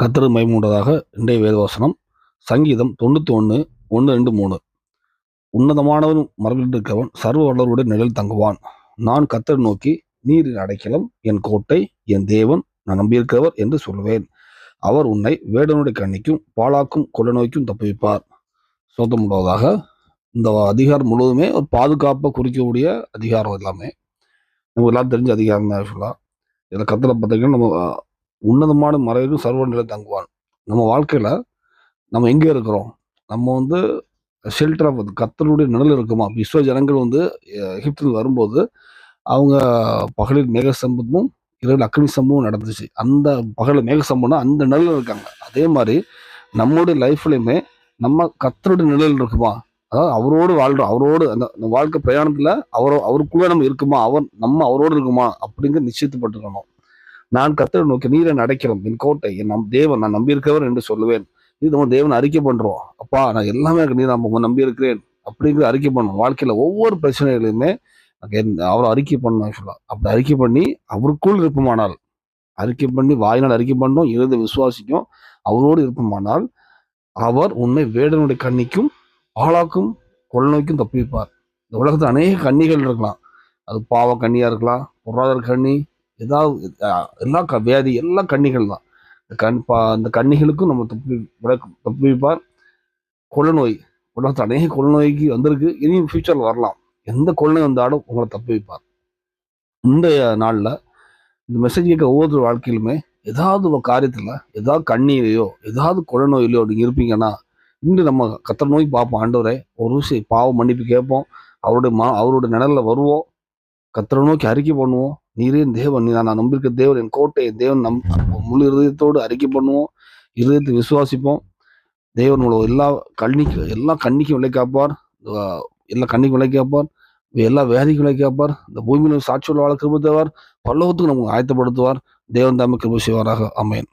கத்திர மைமூண்டதாக இன்றைய வேதவாசனம். சங்கீதம் தொண்ணூற்றி ஒன்று ஒன்று ரெண்டு மூணு. உன்னதமானவன் மரபில் இருக்கவன் சர்வ வல்லருடைய நிழல் தங்குவான். நான் கத்தர் நோக்கி நீரின் அடைக்கலம் என் கோட்டை என் தேவன் நான் நம்பியிருக்கிறவர் என்று சொல்லுவேன். அவர் உன்னை வேடனுடைய கண்ணிக்கும் பாலாக்கும் கொள்ள நோய்க்கும் தப்புவிப்பார். சோதம் உள்ளதாக இந்த அதிகாரம் முழுவதுமே ஒரு பாதுகாப்பை குறிக்கக்கூடிய அதிகாரம் எல்லாமே. நமக்கு எல்லாம் தெரிஞ்ச அதிகாரம் தான் ஆக்சுவலாக இதில் கத்தில் பார்த்தீங்கன்னா நம்ம உன்னதமான மறைவிலும் சர்வ நிலை தங்குவான். நம்ம வாழ்க்கையில் நம்ம எங்கே இருக்கிறோம்? நம்ம வந்து ஷெல்டர் ஆஃப் கத்தருடைய நிழல் இருக்குமா? விஸ்வ ஜனங்கள் வந்து எகிப்தில் வரும்போது அவங்க பகலில் மேக சம்பவமும் இரவு அக்னி சம்பவம் நடந்துச்சு. அந்த பகலில் மேக சம்பவம்னா அந்த நிழல் இருக்காங்க. அதே மாதிரி நம்மளுடைய லைஃப்லையுமே நம்ம கத்தருடைய நிழல் இருக்குமா? அதாவது அவரோடு வாழ்கிறோம் அவரோடு அந்த அந்த வாழ்க்கை பிரயாணத்தில் அவரோ அவருக்குள்ளே நம்ம இருக்குமா? அவர் நம்ம அவரோடு இருக்குமா? அப்படிங்கிற நிச்சயத்துப்பட்டுக்கணும் நான் கத்தரை நோக்கி நீரை அடைக்கிறோம் என் கோட்டை என் நம் தேவன் நான் நம்பியிருக்கவர் என்று சொல்லுவேன். இது நம்ம தேவன் அறிக்கை பண்றோம். அப்பா நான் எல்லாமே நீ நம்ம நம்பி இருக்கிறேன் அப்படிங்கிற அறிக்கை பண்ணணும் வாழ்க்கையில ஒவ்வொரு பிரச்சனைகளையுமே அவரை அறிக்கை பண்ணணும் ஆக்சுவலா அப்படி அறிக்கை பண்ணி அவருக்குள் இருப்போமானால் அறிக்கை பண்ணி வாயினால் அறிக்கை பண்ணோம் இறுதி விசுவாசிக்கும் அவரோடு இருப்போமானால் அவர் உன்னை வேடனுடைய கண்ணிக்கும் ஆளாக்கும் கொள்ள நோய்க்கும் தப்பிப்பார். இந்த உலகத்தில் அநேக கன்னிகள் இருக்கலாம். அது பாவ கன்னியா இருக்கலாம் பொருளாதார கண்ணி ஏதாவது எல்லா க வியாதி எல்லா கன்னிகள் தான். இந்த கண் பா அந்த கன்னிகளுக்கும் நம்ம தப்பி விளக்கு- தப்பிப்பார் கொள்ள நோய் உலகத்தில் அநேக கொள்ள வந்திருக்கு. இனியும் ஃபியூச்சரில் வரலாம். எந்த குழந்தை வந்தாலும் உங்களை தப்பி வைப்பார். இந்த நாளில் இந்த மெசேஜ் கேட்க ஒவ்வொரு வாழ்க்கையிலுமே ஏதாவது ஒரு காரியத்தில் ஏதாவது கண்ணீரையோ ஏதாவது கொள்ள நீங்கள் இருப்பீங்கன்னா இன்று நம்ம கத்திர நோய் பார்ப்போம். ஆண்டவரே ஒரு விஷயம் பாவம் மன்னிப்பு கேட்போம். அவருடைய மா அவருடைய நிழலில் வருவோம். கத்திர நோக்கி அறிக்கை பண்ணுவோம். நீரே தேவன் நீ நான் நம்பியிருக்க தேவன் என் கோட்டை தேவன் நம் முழு இருதயத்தோடு அறிக்கை பண்ணுவோம் இருதயத்தை விசுவாசிப்போம். தேவன் உங்களை எல்லா கண்ணிக்கு எல்லா கண்ணிக்கும் விலை காப்பார் எல்லா கண்ணிக்கும் விலை காப்பார் எல்லா வேதிக்கும் விலை காப்பார் இந்த பூமியில் சாட்சியோட வாழ கிருப தேவார் பல்லவத்துக்கு நமக்கு ஆயத்தப்படுத்துவார். தேவன் தாமே கிருப செய்வாராக. அமையன்